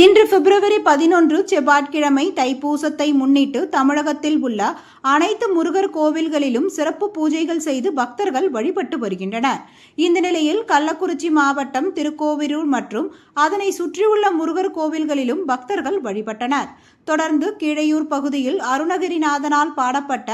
இன்று பிப்ரவரி பதினொன்று செவ்வாய்க்கிழமை தைப்பூசத்தை முன்னிட்டு தமிழகத்தில் உள்ள அனைத்து முருகர் கோவில்களிலும் சிறப்பு பூஜைகள் செய்து பக்தர்கள் வழிபட்டு வருகின்றனர். இந்த நிலையில் கள்ளக்குறிச்சி மாவட்டம் திருக்கோவிலூர் மற்றும் அதனை சுற்றியுள்ள முருகர் கோவில்களிலும் பக்தர்கள் வழிபட்டனர். தொடர்ந்து கீழையூர் பகுதியில் அருணகிரிநாதனால் பாடப்பட்ட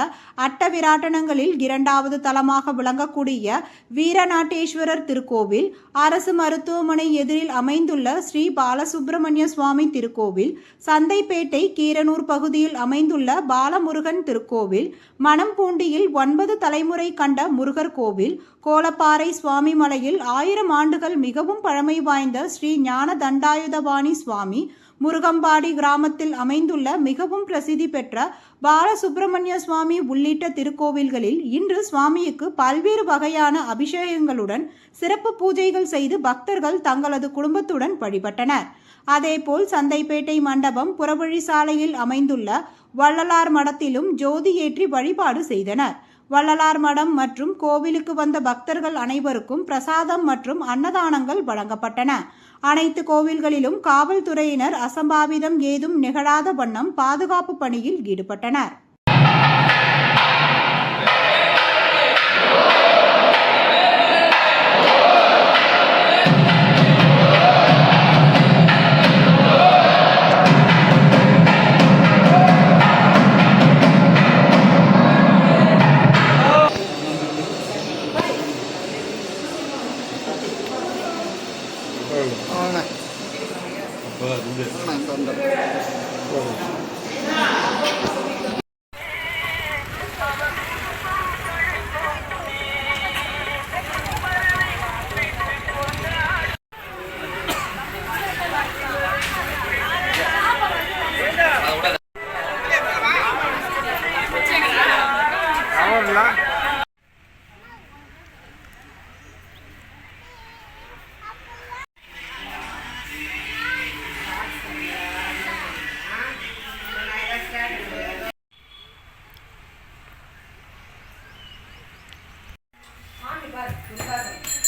அட்டவிராட்டனங்களில் இரண்டாவது தலமாக விளங்கக்கூடிய வீரநாட்டேஸ்வரர் திருக்கோவில் அரசு மருத்துவமனை எதிரில் அமைந்துள்ள ஸ்ரீ பாலசுப்பிரமணிய சுவாமி திருக்கோவில் சந்தைப்பேட்டை கீரனூர் பகுதியில் அமைந்துள்ள பாலமுருகன் திருக்கோவில் மணம்பூண்டியில் ஒன்பது தலைமுறை கண்ட முருகர் கோவில் கோலப்பாறை சுவாமி மலையில் ஆயிரம் ஆண்டுகள் மிகவும் பழமை வாய்ந்த ஸ்ரீ ஞான தண்டாயுதபாணி சுவாமி முருகம்பாடி கிராமத்தில் அமைந்துள்ள மிகவும் பிரசித்தி பெற்ற பாலசுப்பிரமணிய சுவாமி உள்ளிட்ட திருக்கோவில்களில் இன்று சுவாமிக்கு பல்வேறு வகையான அபிஷேகங்களுடன் சிறப்பு பூஜைகள் செய்து பக்தர்கள் தங்களது குடும்பத்துடன் வழிபட்டனர். அதேபோல் சந்தைப்பேட்டை மண்டபம் புறவழி சாலையில் அமைந்துள்ள வள்ளலார் மடத்திலும் ஜோதி ஏற்றி வழிபாடு செய்தனர். வள்ளலார் மடம் மற்றும் கோவிலுக்கு வந்த பக்தர்கள் அனைவருக்கும் பிரசாதம் மற்றும் அன்னதானங்கள் வழங்கப்பட்டன. அனைத்து கோவில்களிலும் காவல்துறையினர் அசம்பாவிதம் ஏதும் நிகழாத வண்ணம் பாதுகாப்பு பணியில் ஈடுபட்டனர். Oh, nice. Oh, nice. tumbar, tumbar.